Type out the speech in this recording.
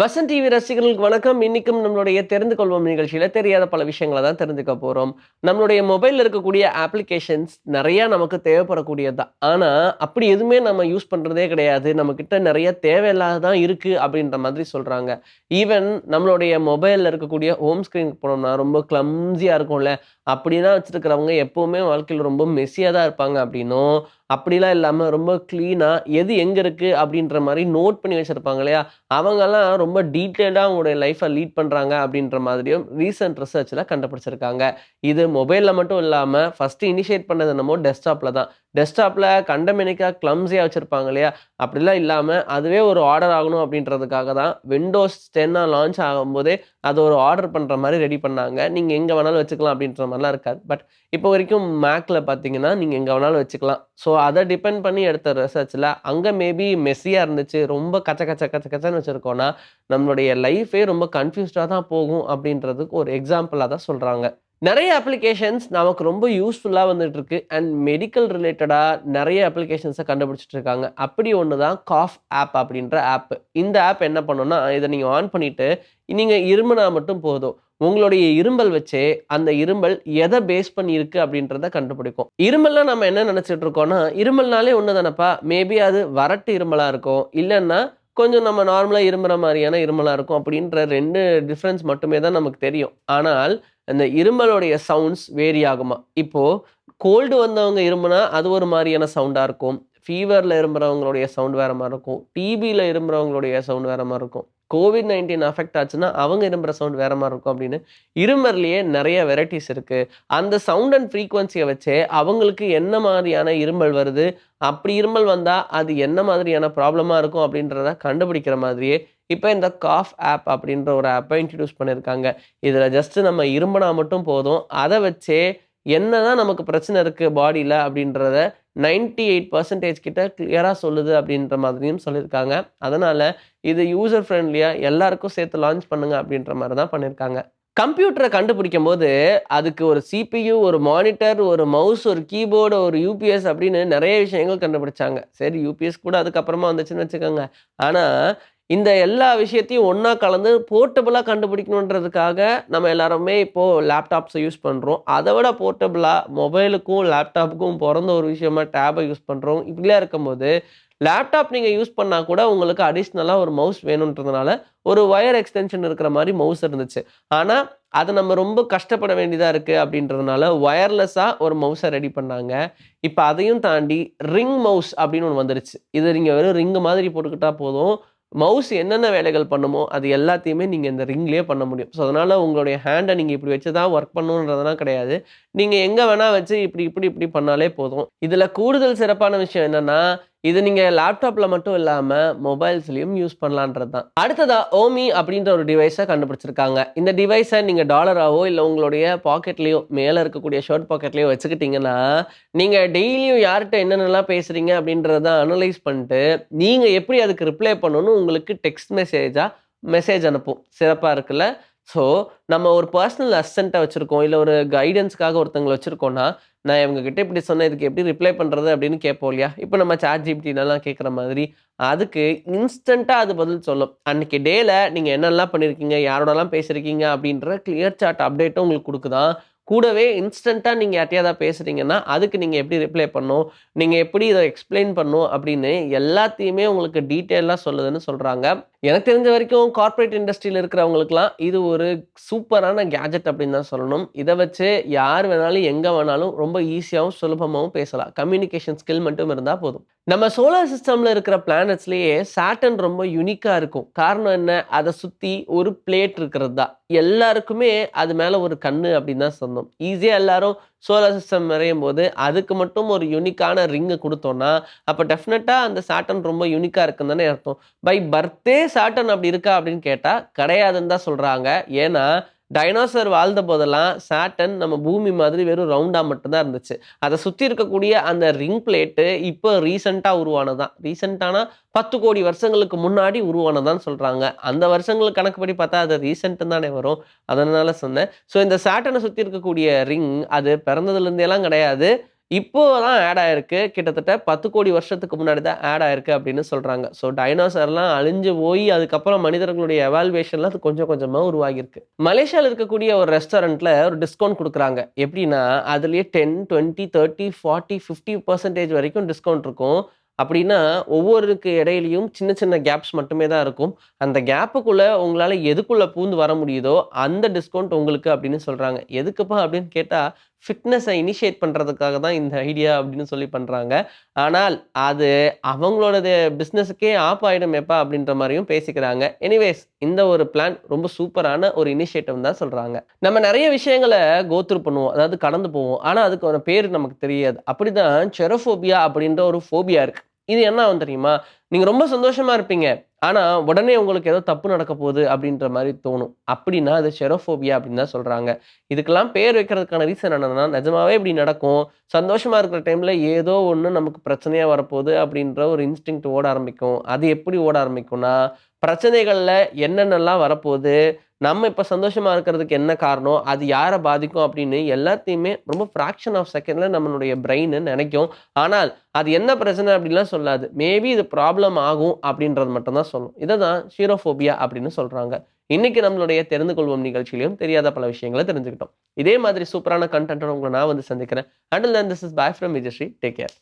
Vasanth TV ரசிகர்களுக்கு வணக்கம். இன்னைக்கும் நம்மளுடைய தெரிந்து கொள்வோம் நிகழ்ச்சியில் தெரியாத பல விஷயங்களை தான் தெரிஞ்சுக்க போகிறோம் நம்மளுடைய மொபைலில் இருக்கக்கூடிய அப்ளிகேஷன்ஸ் நிறையா நமக்கு தேவைப்படக்கூடியது தான். ஆனால் அப்படி எதுவுமே நம்ம யூஸ் பண்ணுறதே கிடையாது. நம்மக்கிட்ட நிறைய தேவையில்லாதான் இருக்குது அப்படின்ற மாதிரி சொல்கிறாங்க ஈவன் நம்மளுடைய மொபைலில் இருக்கக்கூடிய ஹோம் ஸ்க்ரீனுக்கு போனோம்னா ரொம்ப கிளம்ஸியாக இருக்கும்ல. அப்படிலாம் வச்சுருக்கிறவங்க எப்போவுமே வாழ்க்கையில் ரொம்ப மெஸ்ஸியாக தான் இருப்பாங்க அப்படின்னும். அப்படிலாம் இல்லாமல் ரொம்ப க்ளீனாக எது எங்கே இருக்குது அப்படின்ற மாதிரி நோட் பண்ணி வச்சுருப்பாங்க இல்லையா? அவங்கெல்லாம் ரொம்ப டீட்டெயில்டாக அவங்களுடைய லைஃப்பை லீட் பண்ணுறாங்க அப்படின்ற மாதிரியும் ரீசன்ட் ரிசர்ச்சில் கண்டுபிடிச்சிருக்காங்க. இது மொபைலில் மட்டும் இல்லாமல் ஃபஸ்ட்டு இனிஷியேட் பண்ணது என்னமோ டெஸ்க்டாப்பில் தான். டெஸ்க்டாப்பில் கண்டமெனிக்காக கிளம்ஸியாக வச்சுருப்பாங்க இல்லையா? அப்படிலாம் இல்லாமல் அதுவே ஒரு ஆர்டர் ஆகணும் அப்படின்றதுக்காக தான் விண்டோஸ் டென்னாக லான்ச் ஆகும்போதே அது ஒரு ஆர்டர் பண்ணுற மாதிரி ரெடி பண்ணாங்க. நீங்கள் எங்கே வேணாலும் வச்சுக்கலாம் அப்படின்ற மாதிரிலாம் இருக்காது. பட் இப்போ வரைக்கும் மேக்கில் பார்த்தீங்கன்னா நீங்கள் எங்கே வேணாலும் வச்சுக்கலாம். ஸோ அதை டிபெண்ட் பண்ணி எடுத்த ரிசர்ச்சில் அங்கே மேபி மெஸ்ஸியாக இருந்துச்சு ரொம்ப கச்ச கச்ச கச்ச கச்சன்னு வச்சுருக்கோன்னா நம்மளுடைய லைஃபே ரொம்ப கன்ஃபியூஸ்டாக தான் போகும் அப்படின்றதுக்கு ஒரு எக்ஸாம்பிளாக தான் சொல்கிறாங்க நிறைய அப்ளிகேஷன்ஸ் நமக்கு ரொம்ப யூஸ்ஃபுல்லாக வந்துட்டு இருக்கு அண்ட் மெடிக்கல் ரிலேட்டடாக நிறைய அப்ளிகேஷன்ஸை கண்டுபிடிச்சிட்டு இருக்காங்க அப்படி ஒன்று தான் காஃப் ஆப் அப்படின்ற ஆப் இந்த ஆப் என்ன பண்ணோன்னா இதை நீங்கள் ஆன் பண்ணிட்டு நீங்கள் இருமுனா மட்டும் போதும். உங்களுடைய இரும்பல் வச்சு அந்த இரும்பல் எதை பேஸ் பண்ணி இருக்கு அப்படின்றத கண்டுபிடிக்கும். இருமல்லாம் நம்ம என்ன நினச்சிட்டு இருக்கோம்னா இருமல்னாலே ஒன்று தானப்பா மேபி அது வறட்டு இருமலாக இருக்கும். இல்லைன்னா கொஞ்சம் நம்ம நார்மலாக இருமுற மாதிரியான இருமலாக இருக்கும். அப்படின்ற ரெண்டு டிஃப்ரென்ஸ் மட்டுமே தான் நமக்கு தெரியும். ஆனால் அந்த இருமலுடைய சவுண்ட்ஸ் வேரி ஆகுமா இப்போது கோல்டு வந்தவங்க இருமுனா அது ஒரு மாதிரியான சவுண்டாக இருக்கும். ஃபீவரில் இரும்புறவங்களுடைய சவுண்ட் வேறு மாதிரி இருக்கும். டிபியில் இரும்புறவங்களுடைய சவுண்ட் வேறு மாதிரி இருக்கும். கோவிட் நைன்டீன் அஃபெக்ட் ஆச்சுன்னா அவங்க இரும்புற சவுண்ட் வேற மாதிரி இருக்கும் அப்படின்னு இருமர்லேயே நிறைய வெரைட்டிஸ் இருக்கு. அந்த சவுண்ட் அண்ட் ஃப்ரீக்குவன்சியை வச்சே அவங்களுக்கு என்ன மாதிரியான இருமல் வருது அப்படி இருமல் வந்தால் அது என்ன மாதிரியான ப்ராப்ளமாக இருக்கும் அப்படின்றத கண்டுபிடிக்கிற மாதிரியே இப்போ இந்த காஃப் ஆப் அப்படின்ற ஒரு ஆப்பை இன்ட்ரடியூஸ் பண்ணியிருக்காங்க இதில் ஜஸ்ட்டு நம்ம இரும்பினா மட்டும் போதும். அதை வச்சே என்னதான் நமக்கு பிரச்சனை இருக்குது பாடியில் அப்படின்றத நைன்டி எயிட் பர்சன்டேஜ் கிட்ட கிளியராக சொல்லுது அப்படின்ற மாதிரியும் சொல்லியிருக்காங்க. அதனால் இது யூசர் ஃப்ரெண்ட்லியாக எல்லாருக்கும் சேர்த்து லான்ச் பண்ணுங்க அப்படின்ற மாதிரி தான் பண்ணியிருக்காங்க. கம்ப்யூட்டரை கண்டுபிடிக்கும் போது அதுக்கு ஒரு சிபியு ஒரு மானிட்டர் ஒரு மவுஸ் ஒரு கீபோர்டு ஒரு யூபிஎஸ் அப்படின்னு நிறைய விஷயங்கள் கண்டுபிடிச்சாங்க. சரி யூபிஎஸ் கூட அதுக்கப்புறமா வந்துச்சுன்னு வச்சுக்கோங்க. ஆனால் இந்த எல்லா விஷயத்தையும் ஒன்றா கலந்து போர்ட்டபுளாக கண்டுபிடிக்கணுன்றதுக்காக நம்ம எல்லாருமே இப்போது லேப்டாப்ஸை யூஸ் பண்ணுறோம் அதை விட போர்ட்டபுளாக மொபைலுக்கும் லேப்டாப்புக்கும் பிறந்த ஒரு விஷயமா டேபை யூஸ் பண்ணுறோம் இப்படிலாம் இருக்கும்போது லேப்டாப் நீங்கள் யூஸ் பண்ணால் கூட உங்களுக்கு அடிஷ்னலாக ஒரு மவுஸ் வேணுன்றதுனால ஒரு ஒயர் எக்ஸ்டென்ஷன் இருக்கிற மாதிரி மவுஸ் இருந்துச்சு. ஆனால் அதை நம்ம ரொம்ப கஷ்டப்பட வேண்டியதாக இருக்குது அப்படின்றதுனால ஒயர்லெஸ்ஸாக ஒரு மவுஸை ரெடி பண்ணாங்க. இப்போ அதையும் தாண்டி ரிங் மவுஸ் அப்படின்னு ஒன்று வந்துருச்சு. இது நீங்கள் வெறும் ரிங்கு மாதிரி போட்டுக்கிட்டால் போதும். மவுஸ் என்னென்ன வேலைகள் பண்ணுமோ அது எல்லாத்தையுமே நீங்கள் இந்த ரிங்லேயே பண்ண முடியும். ஸோ அதனால் உங்களுடைய ஹேண்டை நீங்கள் இப்படி வச்சு தான் ஒர்க் பண்ணணுன்றதுலாம் கிடையாது. நீங்கள் எங்கே வேணால் வச்சு இப்படி இப்படி இப்படி பண்ணாலே போதும். இதில் கூடுதல் சிறப்பான விஷயம் என்னென்னா இது நீங்கள் லேப்டாப்பில் மட்டும் இல்லாமல் மொபைல்ஸ்லையும் யூஸ் பண்ணலான்றது தான். அடுத்ததாக ஓமி அப்படின்ற ஒரு டிவைஸை கண்டுபிடிச்சிருக்காங்க. இந்த டிவைஸை நீங்கள் டாலராகவோ இல்லை உங்களுடைய பாக்கெட்லேயோ மேலே இருக்கக்கூடிய ஷர்ட் பாக்கெட்லேயோ வச்சுக்கிட்டிங்கன்னா நீங்கள் டெய்லியும் யார்கிட்ட என்னென்னலாம் பேசுகிறீங்க அப்படின்றத அனலைஸ் பண்ணிட்டு நீங்கள் எப்படி அதுக்கு ரிப்ளை பண்ணணும்னு உங்களுக்கு டெக்ஸ்ட் மெசேஜாக மெசேஜ் அனுப்பும். சிறப்பாக இருக்குல்ல? ஸோ நம்ம ஒரு பர்சனல் அசிஸ்டண்ட்டை வச்சுருக்கோம் இல்லை ஒரு கைடன்ஸ்க்காக ஒருத்தங்களை வச்சுருக்கோன்னா நான் இவங்ககிட்ட இப்படி சொன்னேன் இதுக்கு எப்படி ரிப்ளை பண்ணுறது அப்படின்னு கேட்போம் இல்லையா? இப்போ நம்ம சாட் ஜிபிடினெல்லாம் கேட்குற மாதிரி அதுக்கு இன்ஸ்டண்ட்டாக அது பதில் சொல்லும். அன்னைக்கு டேயில் நீங்கள் என்னெல்லாம் பண்ணியிருக்கீங்க யாரோடலாம் பேசியிருக்கீங்க அப்படின்ற கிளியர் சாட் அப்டேட்டும் உங்களுக்கு கொடுக்குதான் கூடவே இன்ஸ்டண்ட்டாக நீங்கள் யார்ட்டையாவது பேசுகிறீங்கன்னா அதுக்கு நீங்கள் எப்படி ரிப்ளை பண்ணும்? நீங்கள் எப்படி இதை எக்ஸ்பிளைன் பண்ணும்? அப்படின்னு எல்லாத்தையுமே உங்களுக்கு டீட்டெயிலாக சொல்லுதுன்னு சொல்கிறாங்க எனக்கு தெரிஞ்ச வரைக்கும் கார்ப்பரேட் இண்டஸ்ட்ரியில் இருக்கிறவங்களுக்குலாம் இது ஒரு சூப்பரான கேஜெட் அப்படின்னு தான் சொல்லணும். இதை வச்சு யார் வேணாலும் எங்கே வேணாலும் ரொம்ப ஈஸியாகவும் சுலபமாகவும் பேசலாம். கம்யூனிகேஷன் ஸ்கில் மட்டும் இருந்தால் போதும். நம்ம சோலார் சிஸ்டமில் இருக்கிற பிளானட்ஸ்லேயே சாட்டன் ரொம்ப யூனிக்காக இருக்கும். காரணம் என்ன? அதை சுற்றி ஒரு பிளேட் இருக்கிறது தான். எல்லாருக்குமே அது மேலே ஒரு கண்ணு அப்படின்னு தான் சொன்னோம் ஈஸியாக எல்லாரும் சோலார் சிஸ்டம் வரையும் போது அதுக்கு மட்டும் ஒரு யூனிக்கான ரிங்கு கொடுத்தோன்னா அப்போ டெஃபினட்டாக அந்த சாட்டன் ரொம்ப யூனிக்காக இருக்குன்னு தானே அர்த்தம். பை பர்த்டே சாட்டன் அப்படி இருக்கா அப்படின்னு கேட்டால் கிடையாதுன்னு தான் சொல்கிறாங்க ஏன்னா டைனோசர் வாழ்ந்த போதெல்லாம் சாட்டன் நம்ம பூமி மாதிரி வெறும் ரவுண்டாக மட்டும்தான் இருந்துச்சு. அதை சுற்றி இருக்கக்கூடிய அந்த ரிங் பிளேட்டு இப்போ ரீசண்டாக உருவானதான் ரீசெண்டானா பத்து கோடி வருஷங்களுக்கு முன்னாடி உருவானதான்னு சொல்கிறாங்க அந்த வருஷங்களுக்கு கணக்குப்படி பார்த்தா அது ரீசெண்ட்டு தானே வரும். அதனால சொன்னேன். ஸோ இந்த சாட்டனை சுற்றி இருக்கக்கூடிய ரிங் அது பிறந்ததுலேருந்தேலாம் கிடையாது. இப்போ தான் ஆட் ஆயிருக்கு. கிட்டத்தட்ட பத்து கோடி வருஷத்துக்கு முன்னாடி தான் ஆட் ஆயிருக்கு அப்படின்னு சொல்கிறாங்க ஸோ டைனோசர்லாம் அழிஞ்சு போய் அதுக்கப்புறம் மனிதர்களுடைய எவால்வேஷன்லாம் அது கொஞ்சம் கொஞ்சமாக உருவாகியிருக்கு. மலேசியாவில் இருக்கக்கூடிய ஒரு ரெஸ்டாரண்ட்டில் ஒரு டிஸ்கவுண்ட் கொடுக்குறாங்க. எப்படின்னா அதுலேயே ten twenty thirty forty fifty percentage வரைக்கும் டிஸ்கவுண்ட் இருக்கும். அப்படின்னா ஒவ்வொருக்கு இடையிலையும் சின்ன சின்ன கேப்ஸ் மட்டுமே தான் இருக்கும். அந்த கேப்புக்குள்ளே உங்களால் எதுக்குள்ளே பூந்து வர முடியுதோ அந்த டிஸ்கவுண்ட் உங்களுக்கு அப்படின்னு சொல்கிறாங்க எதுக்குப்பா அப்படின்னு கேட்டால் ஃபிட்னஸை இனிஷியேட் பண்ணுறதுக்காக தான் இந்த ஐடியா அப்படின்னு சொல்லி பண்ணுறாங்க ஆனால் அது அவங்களோட பிஸ்னஸுக்கே ஆப் ஆகிடும் எப்பா அப்படின்ற மாதிரியும் பேசிக்கிறாங்க. எனிவேஸ் இந்த ஒரு பிளான் ரொம்ப சூப்பரான ஒரு இனிஷியேட்டிவ் தான் சொல்கிறாங்க நம்ம நிறைய விஷயங்களை கோத்ரூ பண்ணுவோம். அதாவது கடந்து போவோம். ஆனால் அதுக்கான பேர் நமக்கு தெரியாது. அப்படி தான் செரோஃபோபியா அப்படின்ற ஒரு ஃபோபியா இருக்குது இது என்ன ஆகும் தெரியுமா? நீங்கள் ரொம்ப சந்தோஷமாக இருப்பீங்க. ஆனால் உடனே உங்களுக்கு ஏதோ தப்பு நடக்க போகுது அப்படின்ற மாதிரி தோணும். அப்படின்னா அது ஷெரோஃபோபியா அப்படின்னு தான் சொல்கிறாங்க இதுக்கெல்லாம் பேர் வைக்கிறதுக்கான ரீசன் என்னென்னா நிஜமாவே இப்படி நடக்கும். சந்தோஷமாக இருக்கிற டைமில் ஏதோ ஒன்று நமக்கு பிரச்சனையாக வரப்போகுது அப்படின்ற ஒரு இன்ஸ்டிங் ஓட ஆரம்பிக்கும். அது எப்படி ஓட ஆரம்பிக்கும்னா பிரச்சனைகளில் என்னென்னலாம் வரப்போகுது நம்ம இப்போ சந்தோஷமாக இருக்கிறதுக்கு என்ன காரணம்? அது யாரை பாதிக்கும் அப்படின்னு எல்லாத்தையுமே ரொம்ப ஃப்ராக்ஷன் ஆஃப் செகண்டில் நம்மளுடைய பிரெயின் நினைக்கும். ஆனால் அது என்ன பிரச்சனை அப்படின்லாம் சொல்லாது. மேபி இது ப்ராப்ளம் ஆகும் அப்படின்றது மட்டும்தான் சொல்லும். இதை தான் ஷீரோஃபோபியா அப்படின்னு சொல்கிறாங்க இன்னைக்கு நம்மளுடைய தெரிந்து கொள்வோம் நிகழ்ச்சியிலையும் தெரியாத பல விஷயங்களை தெரிஞ்சுக்கிட்டோம். இதே மாதிரி சூப்பரான கண்டென்ட்டோட உங்களை நான் வந்து சந்திக்கிறேன். And this is bye from Vijayasri take care